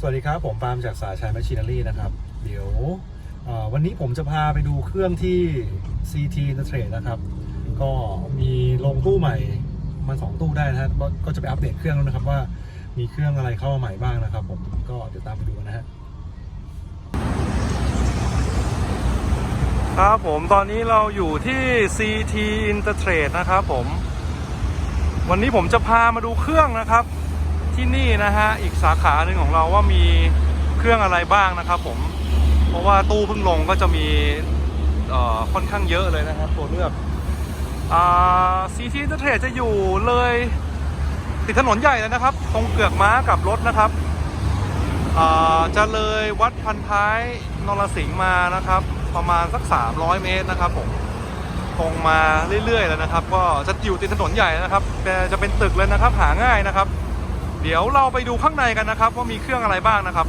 สวัสดีครับ ผมปาล์มจากสาชัยแมชชีนารีนะครับ เดี๋ยววันนี้ผมจะพาไปดูเครื่องที่ CT i n t e r t r a d e นะครับ ก็มีลงตู้ใหม่มาสองตู้ได้นะฮะก็จะไปอัปเดตเครื่องแล้วนะครับว่ามีเครื่องอะไรเข้ามาใหม่บ้างนะครับ ผมก็เดี๋ยวตามไปดูกันนะฮะครับผมตอนนี้เราอยู่ที่ CT Intertrade นะครับผม วันนี้ผมจะพามาดูเครื่องนะครับ ที่นี่นะฮะ อีกสาขาหนึ่งของเราว่ามีเครื่องอะไรบ้างนะครับผม เพราะว่าตู้เพิ่งลงก็จะมีค่อนข้างเยอะเลยนะครับตัวเลือกอ่า CT Intertrade จะอยู่เลยติดถนนใหญ่เลยนะครับ ตรงเกือกม้ากับรถนะครับอ่าจะเลยวัดพันท้ายนรสิงห์มานะครับ ประมาณสัก 300 เมตรนะครับผมตรงมาเรื่อยๆแล้วนะครับ ก็จะอยู่ติดถนนใหญ่นะครับแต่จะเป็นตึกเลยนะครับหาง่ายนะครับ เดี๋ยวเราไปดูข้างในกันนะครับ ว่ามีเครื่องอะไรบ้างนะครับ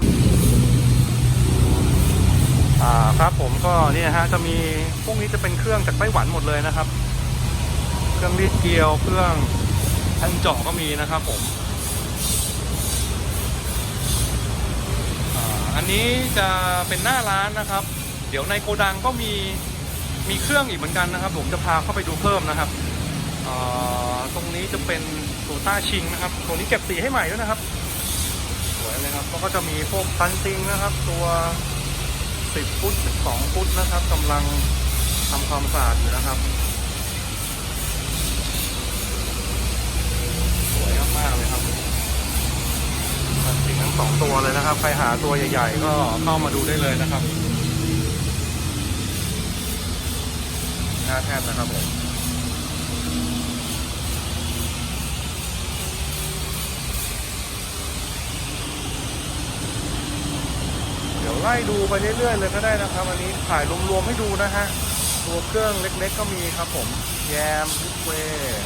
อ่าครับผมก็เนี่ยฮะจะมีพวกนี้จะเป็นเครื่องจากไต้หวันหมดเลยนะครับ เครื่องรีดเกลียวเครื่องแทงเจาะก็มีนะครับผมอันนี้จะเป็นหน้าร้านนะครับ เดี๋ยวในโกดังก็มีมีเครื่องอีกเหมือนกันนะครับ ผมจะพาเข้าไปดูเพิ่มนะครับตรงนี้จะเป็น โตต้าชิงนะครับ ตัวนี้เก็บสีให้ใหม่ด้วยนะครับสวยเลยครับแล้วก็จะมีพวกพันซิงนะครับ ตัว 10 ฟุต 12 ฟุตนะครับกำลังทำความสะอาดอยู่นะครับ สวยมากๆเลยครับพันซิงทั้งสองตัวเลยนะครับ ใครหาตัวใหญ่ ๆ ก็เข้ามาดูได้เลยนะครับหน้าแท่นนะครับผม ไล่ดูไปเรื่อยๆเลยก็ได้นะครับอันนี้ถ่ายรวมๆให้ดูนะฮะตัวเครื่องเล็กๆก็มีครับผมแยมดิสเวย์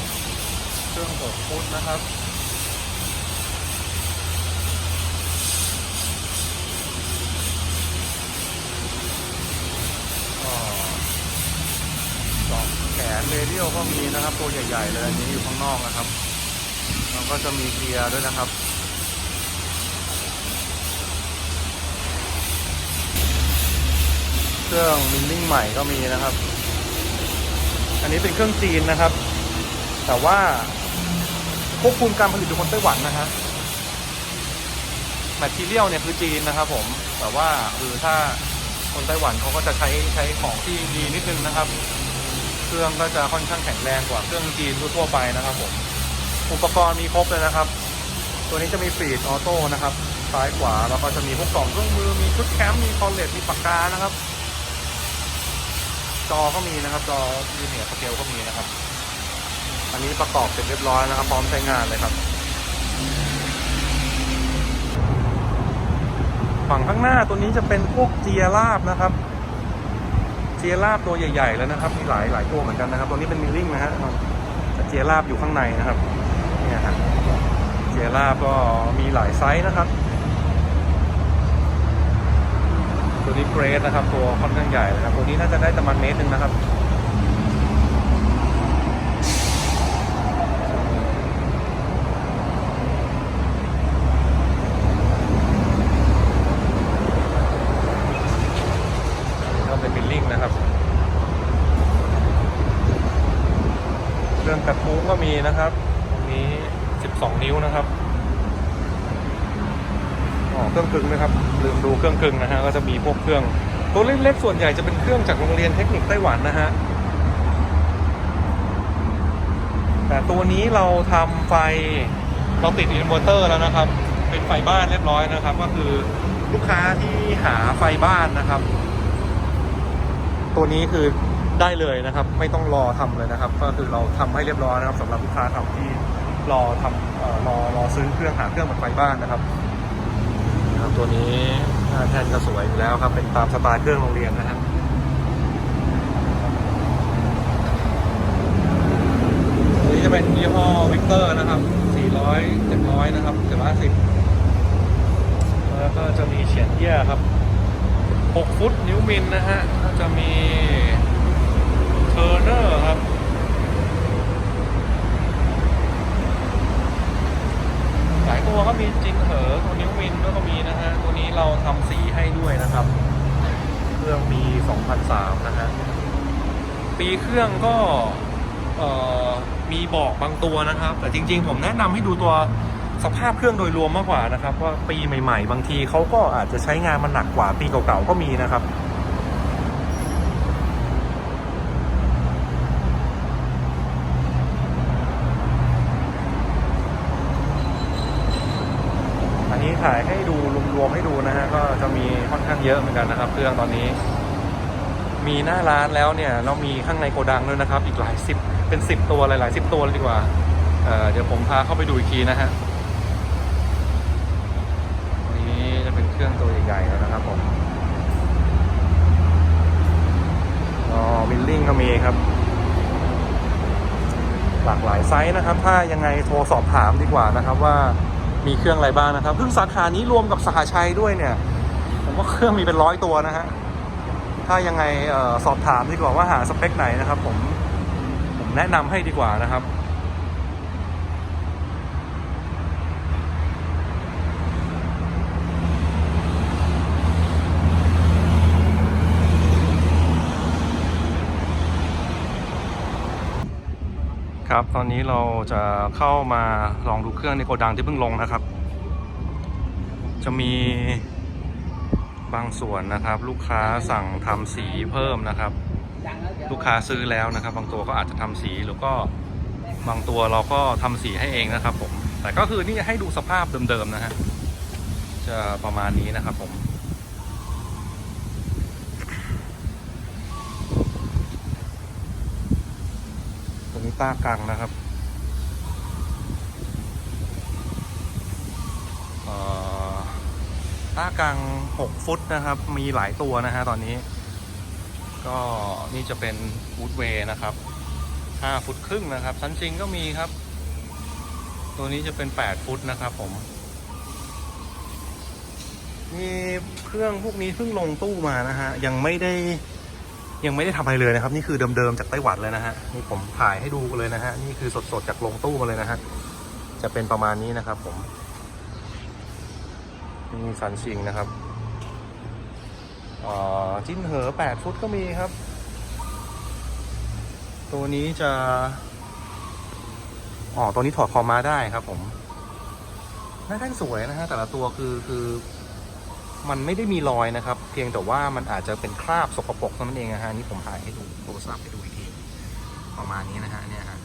เครื่อง6ฟุตนะครับสองแขนเรเดียลก็มีนะครับ ตัวใหญ่ๆเลยอันนี้อยู่ข้างนอกนะครับ แล้วก็จะมีเกียร์ด้วยนะครับ รื่อง มิลลิ่งใหม่ก็มีนะครับ อันนี้เป็นเครื่องจีนนะครับ แต่ว่าควบคุมการผลิตโดยคนไต้หวันนะฮะแมทเรียลเนี่ยคือจีนนะครับผม แต่ว่าคือถ้าคนไต้หวันเขาก็จะใช้ใช้ของที่ดีนิดนึงนะครับ เครื่องก็จะค่อนข้างแข็งแรงกว่าเครื่องจีนทั่วไปนะครับผม อุปกรณ์มีครบเลยนะครับ ตัวนี้จะมีฟีดออโต้นะครับ ซ้ายขวาแล้วก็จะมีพวกกล่องเครื่องมือ มีชุดแคมป์ มีคอลเลตมีปากกานะครับ จอก็มีนะครับ จอยูเนียสเกลก็มีนะครับ อันนี้ประกอบเสร็จเรียบร้อยนะครับ พร้อมใช้งานเลยครับฝั่งข้างหน้าตัวนี้จะเป็นพวกเจียราบนะครับ เจียราบตัวใหญ่ ๆ แล้วนะครับ มีหลายหลายตัวเหมือนกันนะครับ ตัวนี้เป็นมิลลิ่งนะฮะเจียราบอยู่ข้างในนะครับเนี่ยฮะเจียราบก็มีหลายไซส์นะครับ ตัวนี้เกรดนะครับตัวค่อนข้างใหญ่นะครับ ตัวนี้น่าจะได้ประมาณเมตรหนึ่งนะครับก็เป็นบิลลิ่งนะครับ เครื่องกระทุ้งก็มีนะครับ ตรงนี้ 12 นิ้วนะครับ อ๋อเครื่องกึ่งนะครับลืมดูเครื่องกึ่งนะฮะก็จะมีพวกเครื่องตัวเล็กๆส่วนใหญ่จะเป็นเครื่องจากโรงเรียนเทคนิคไต้หวันนะฮะแต่ตัวนี้เราทำไฟเราติดอินเวอร์เตอร์แล้วนะครับ เป็นไฟบ้านเรียบร้อยนะครับ ก็คือลูกค้าที่หาไฟบ้านนะครับ ตัวนี้คือได้เลยนะครับ ไม่ต้องรอทำเลยนะครับ ก็คือเราทำให้เรียบร้อยนะครับสำหรับลูกค้าทำที่รอทำรอรอซื้อเครื่องหาเครื่องมาไฟบ้านนะครับ ตัวนี้หน้าแท่นก็สวยอยู่แล้วครับ เป็นตามสไตล์เครื่องโรงเรียนนะฮะตัวนี้จะเป็นยี่ห้อวิกเตอร์นะครับ 400 700 นะครับ 750 แล้วก็จะมีเฉียนเยี่ยครับ 6 ฟุตนิ้วมิลนะฮะก็จะมีเทอร์เนอร์ครับ หลายตัวก็มีจริงเหอตัวนิ้วมินก็มีนะฮะ 2003 นะฮะ ปีเครื่องก็มีบอกบางตัวนะครับ แต่จริง ๆ ผมแนะนำให้ดูตัวสภาพเครื่องโดยรวมมากกว่านะครับว่าปีใหม่ ๆ บางทีเขาก็อาจจะใช้งานมันหนักกว่าปีเก่าๆก็มีนะครับอันนี้ถ่ายให้ดูรวมๆให้ดูนะฮะก็จะมีค่อนข้างเยอะเหมือนกันนะครับ เครื่องตอนนี้ มีหน้าร้านแล้วเนี่ยเรามีข้างในโกดังด้วยนะครับ อีกหลายสิบเป็นสิบตัวหลายๆสิบตัวเลยดีกว่าเเดี๋ยวผมพาเข้าไปดูอีกทีนะฮะนี่จะเป็นเครื่องตัวใหญ่ๆแล้วนะครับผมอ๋อวิลลิ่งก็มีครับ หลากหลายไซส์นะครับ ถ้ายังไงโทรสอบถามดีกว่านะครับว่ามีเครื่องอะไรบ้างนะครับเพิ่งสาขานี้รวมกับสหชัยด้วยเนี่ย ผมว่าเครื่องมีเป็นร้อยตัวนะฮะ ถ้ายังไงออสอบถามดีกว่าว่าหาสเปคไหนนะครับ ผมผมแนะนำให้ดีกว่านะครับครับตอนนี้เราจะเข้ามาลองดูเครื่องในโกดังที่เพิ่งลงนะครับ จะมี บางส่วนนะครับ ลูกค้าสั่งทำสีเพิ่มนะครับ ลูกค้าซื้อแล้วนะครับ บางตัวก็อาจจะทำสีหรือก็บางตัวเราก็ทำสีให้เองนะครับ ผม แต่ก็คือนี่ให้ดูสภาพเดิมๆนะฮะจะประมาณนี้นะครับผมตัวนี้ต้ากังนะครับเอ่อ ต้ากัง6 ฟุตนะครับ มีหลายตัวนะฮะตอนนี้ ก็นี่จะเป็นวูดเวย์นะครับ 5 ฟุตครึ่งนะครับซันซิงก็มีครับ ตัวนี้จะเป็น 8 ฟุตนะครับผม มีเครื่องพวกนี้เพิ่งลงตู้มานะฮะ ยังไม่ได้ยังไม่ได้ทำอะไรเลยนะครับ นี่คือเดิมๆจากไต้หวันเลยนะฮะนี่ผมถ่ายให้ดูเลยนะฮะนี่คือสดๆจากลงตู้มาเลยนะฮะจะเป็นประมาณนี้นะครับผม นี่ซันชิงนะครับอ่าจิ้นเหอ 8 ฟุตก็มีครับ ตัวนี้จะ อ๋อ ตัวนี้ถอดคอมาได้ครับผมหน้าแท่งสวยนะฮะ แต่ละตัวคือคือมันไม่ได้มีรอยนะครับ เพียงแต่ว่ามันอาจจะเป็นคราบสกปรกเท่านั้นเองนะฮะนี่ผมถ่ายให้ดูโทรศัพท์ให้ดูอีกทีประมาณนี้นะฮะเนี่ยฮะ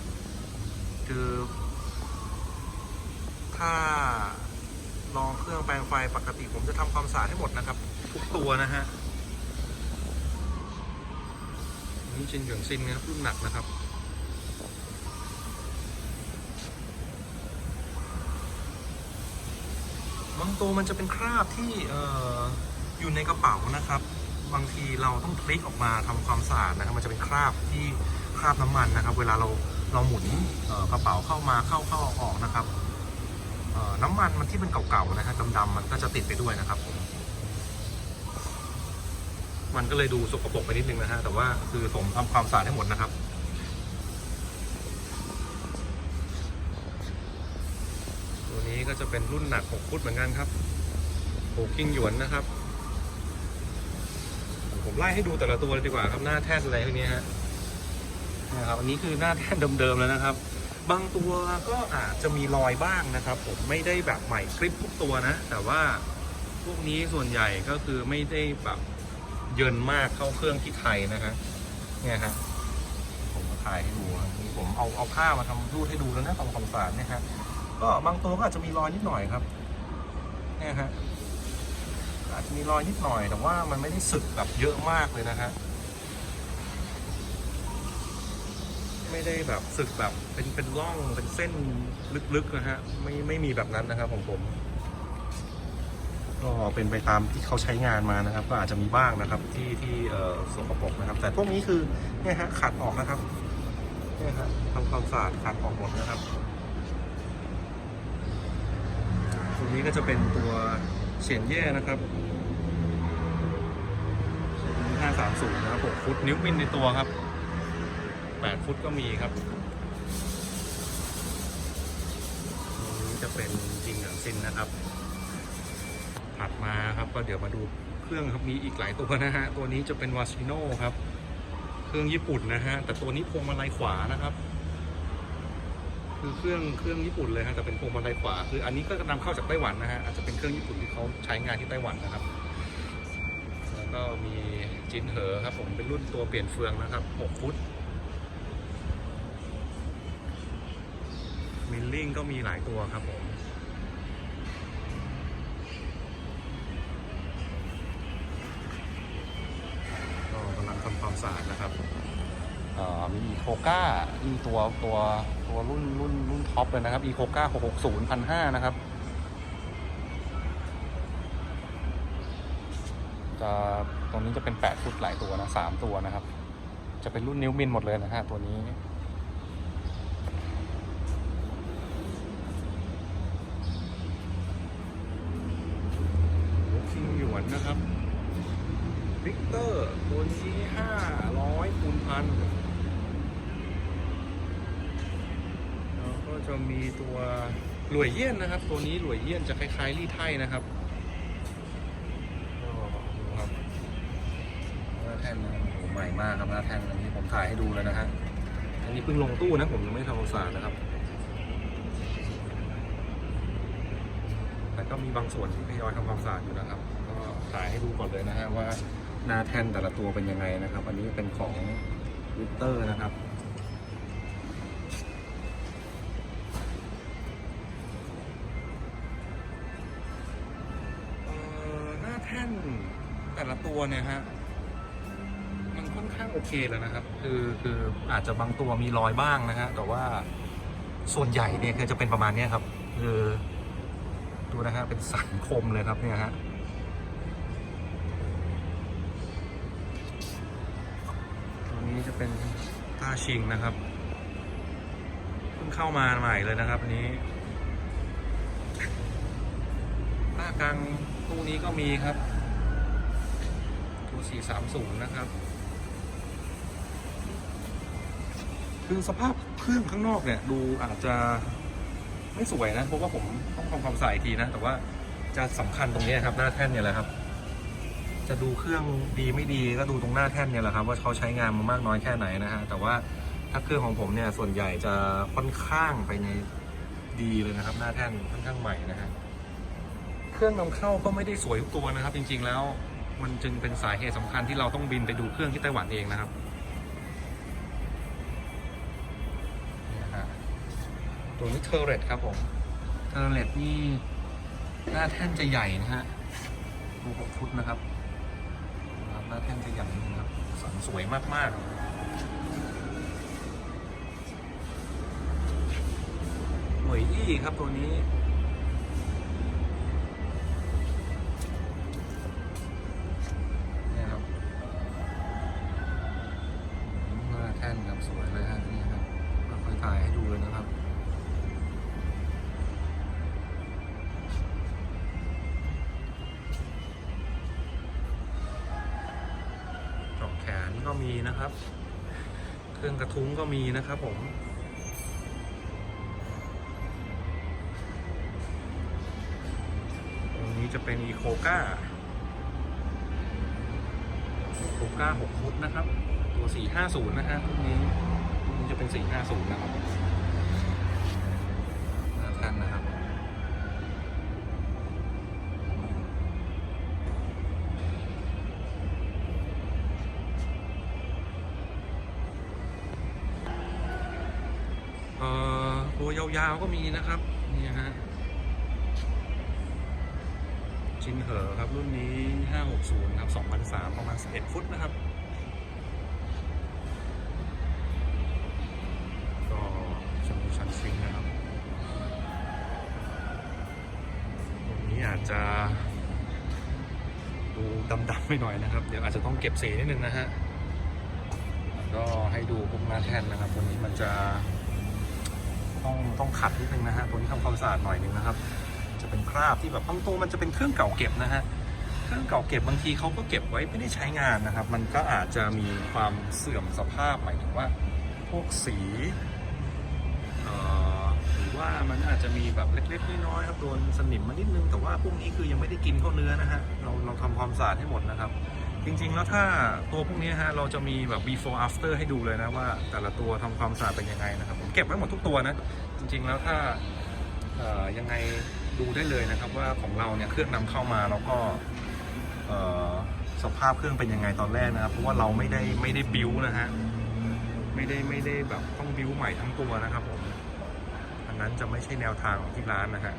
คือถ้า ลองเครื่องแปลงไฟปกติผมจะทำความสะอาดให้หมดนะครับ ทุกตัวนะฮะนี่ชินหยืองซินนะครับรุ่นหนักนะครับบางตัวมันจะเป็นคราบที่อออยู่ในกระเป๋านะครับ บางทีเราต้องคลิกออกมาทำความสะอาดนะครับ มันจะเป็นคราบที่คราบน้ำมันนะครับ เวลาเราเราหมุนกระเป๋าเข้ามาเข้าเข้าออกนะครับ น้ำมันมันที่เป็นเก่าๆนะฮะดำๆมันก็จะติดไปด้วยนะครับผมมันก็เลยดูสกปรกไปนิดนึงนะฮะแต่ว่าคือผมทำความสะอาดให้หมดนะครับตัวนี้ก็จะเป็นรุ่นหนัก 6 ฟุตเหมือนกันครับโหกิ้งหยวนนะครับ ผมไล่ให้ดูแต่ละตัวเลยดีกว่าครับหน้าแท่นอะไรพวกนี้ฮะนะครับอันนี้คือหน้าแท่นเดิมๆแล้วนะครับ บางตัวก็อาจจะมีรอยบ้างนะครับ ผมไม่ได้แบบใหม่คลิปทุกตัวนะ แต่ว่าพวกนี้ส่วนใหญ่ก็คือไม่ได้แบบเยินมากเข้าเครื่องที่ไทยนะฮะเนี่ยฮะผมก็ถ่ายให้ดูนะนี่ผมเอาเอาผ้ามาทำรูดให้ดูแล้วนะทำความสะอาดเนี่ยฮะก็บางตัวก็อาจจะมีรอยนิดหน่อยครับเนี่ยฮะอาจจะมีรอยนิดหน่อยแต่ว่ามันไม่ได้สึกแบบเยอะมากเลยนะฮะ ไม่ได้แบบสึกแบบเป็นเป็นร่องเป็นเส้นลึกๆนะฮะไม่ไม่มีแบบนั้นนะครับของผมก็เป็นไปตามที่เขาใช้งานมานะครับ ก็อาจจะมีบ้างนะครับที่ที่เอ่อสกปรกนะครับ แต่พวกนี้คือเนี่ยฮะขัดออกนะครับเนี่ยฮะทำความสะอาดขัดออกหมดนะครับตัวนี้ก็จะเป็นตัวเฉียนแย่นะครับ530นะครับ6ฟุตนิ้วมินในตัวครับ 8 ฟุตก็มีครับตัวนี้จะเป็นจริงหนังซินนะครับถัดมาครับก็เดี๋ยวมาดูเครื่องครับมีอีกหลายตัวนะฮะ ตัวนี้จะเป็นวาชิโน่ครับ เครื่องญี่ปุ่นนะฮะ แต่ตัวนี้พวงมาลัยขวานะครับ คือเครื่องเครื่องญี่ปุ่นเลยฮะแต่เป็นพวงมาลัยขวา คืออันนี้ก็นำเข้าจากไต้หวันนะฮะอาจจะเป็นเครื่องญี่ปุ่นที่เขาใช้งานที่ไต้หวันนะครับ แล้วก็มีจินเหอครับผมเป็นรุ่นตัวเปลี่ยนเฟืองนะครับ 6 ฟุต มิลลิ่งก็มีหลายตัวครับผม ก็กำลังทำความสะอาดนะครับ เอ่อมีอีโคก้าอีตัวตัวตัวรุ่นรุ่นรุ่นท็อปเลยนะครับอีโคก้า660 1,500นะครับ จะตรงนี้จะเป็น8ฟุตหลายตัวนะ3ตัวนะครับ จะเป็นรุ่นนิ้วมินหมดเลยนะฮะตัวนี้ คิงหยว นนะครับวิกเตอร์ตัวนี้ห้าร้อยคูณพันแล้วก็จะมีตัวหลวยเยี่ยนนะครับ ตัวนี้หลวยเยี่ยนจะคล้ายๆลี่ไทยนะครับก็ดูครับหน้าแท่นนะโอ้โหใหม่มากครับหน้าแท่นอันนี้ผมถ่ายให้ดูแล้วนะฮะอันนี้เพิ่งลงตู้นะผมยังไม่ทำความสะอาดนะครับ แต่ก็มีบางส่วนที่ทยอยทำความสะอาดอยู่นะครับก็ ถ่ายให้ดูก่อนเลยนะฮะว่าหน้าแท่นแต่ละตัวเป็นยังไงนะครับ อันนี้เป็นของวิเตอร์นะครับหน้าแท่นแต่ละตัวเนี่ยฮะมันค่อนข้างโอเคแล้วนะครับ คือคืออาจจะบางตัวมีรอยบ้างนะฮะแต่ว่าส่วนใหญ่เนี่ยคือจะเป็นประมาณนี้ครับ คือดูนะฮะเป็นสันคมเลยครับเนี่ยฮะ จะเป็นต้าชิงนะครับ เพิ่งเข้ามาใหม่เลยนะครับอันนี้ต้ากลางตู้นี้ก็มีครับตัว430 นะครับ คือสภาพเครื่องข้างนอกเนี่ย ดูอาจจะไม่สวยนะ เพราะว่าผมต้องทำความใสะอาดอีกทีนะ แต่ว่าจะสำคัญตรงนี้ครับ หน้าแท่นเนี่ยแหละครับ จะดูเครื่องดีไม่ดีก็ดูตรงหน้าแท่นเนี่ยแหละครับ ว่าเขาใช้งานมามากน้อยแค่ไหนนะฮะแต่ว่าถ้าเครื่องของผมเนี่ยส่วนใหญ่จะค่อนข้างไปในดีเลยนะครับ หน้าแท่นค่อนข้างใหม่นะฮะเครื่องนำเข้าก็ไม่ได้สวยทุกตัวนะครับ จริง ๆ แล้วมันจึงเป็นสาเหตุสำคัญที่เราต้องบินไปดูเครื่องที่ไต้หวันเองนะครับตัวนี้เทอร์เรตครับผมเทอร์เรตนี่หน้าแท่นจะใหญ่นะฮะดูหกฟุตนะครับ แท่นจะใหญ่นครับสันสวยมากๆหน่วยอี้ครับตัวนี้ ทุ้งก็มีนะครับผมตรงนี้จะเป็นอีโคก้าอีโคก้า6ฟุตนะครับ ตัว 450 นะฮะรุ่นนี้รุ่นนี้จะเป็น 450 นะครับ เอ่อตัวยาวๆก็มีนะครับนี่ฮะชินเหอครับรุ่นนี้ 560 ครับ2003ประมาณ 11 ฟุตนะครับ ก็ชันชันซิงนะครับตรงนี้อาจจะดูดำๆไปหน่อยนะครับ เดี๋ยวอาจจะต้องเก็บสีนิดนึงนะฮะ ก็ให้ดูพวกหน้าแท่นนะครับ ตัวนี้มันจะ ต้องต้องขัดนิดนึงนะฮะ ตัวนี้ทำความสะอาดหน่อยนึงนะครับ จะเป็นคราบที่แบบบางตัวมันจะเป็นเครื่องเก่าเก็บนะฮะ เครื่องเก่าเก็บบางทีเขาก็เก็บไว้ไม่ได้ใช้งานนะครับ มันก็อาจจะมีความเสื่อมสภาพหมายถึงว่า พวกสีหรือว่าว่ามันอาจจะมีแบบเล็กๆน้อยๆครับโดนสนิมมานิดนึงแต่ว่าพวกนี้คือยังไม่ได้กินเข้าเนื้อนะฮะ เราเราทำความสะอาดให้หมดนะครับ จริงๆ แล้วถ้าตัวพวกนี้ฮะเราจะมีแบบ before after ให้ดูเลยนะว่าแต่ละตัวทำความสะอาดเป็นยังไงนะครับผมเก็บไว้หมดทุกตัวนะ จริงๆ แล้วถ้ายังไงดูได้เลยนะครับว่าของเราเนี่ยเครื่องนำเข้ามาแล้วก็สภาพเครื่องเป็นยังไงตอนแรกนะครับ เพราะว่าเราไม่ได้ไม่ได้บิวนะฮะไม่ได้ไม่ได้แบบต้องบิวใหม่ทั้งตัวนะครับผมอันนั้นจะไม่ใช่แนวทางของที่ร้านนะฮะ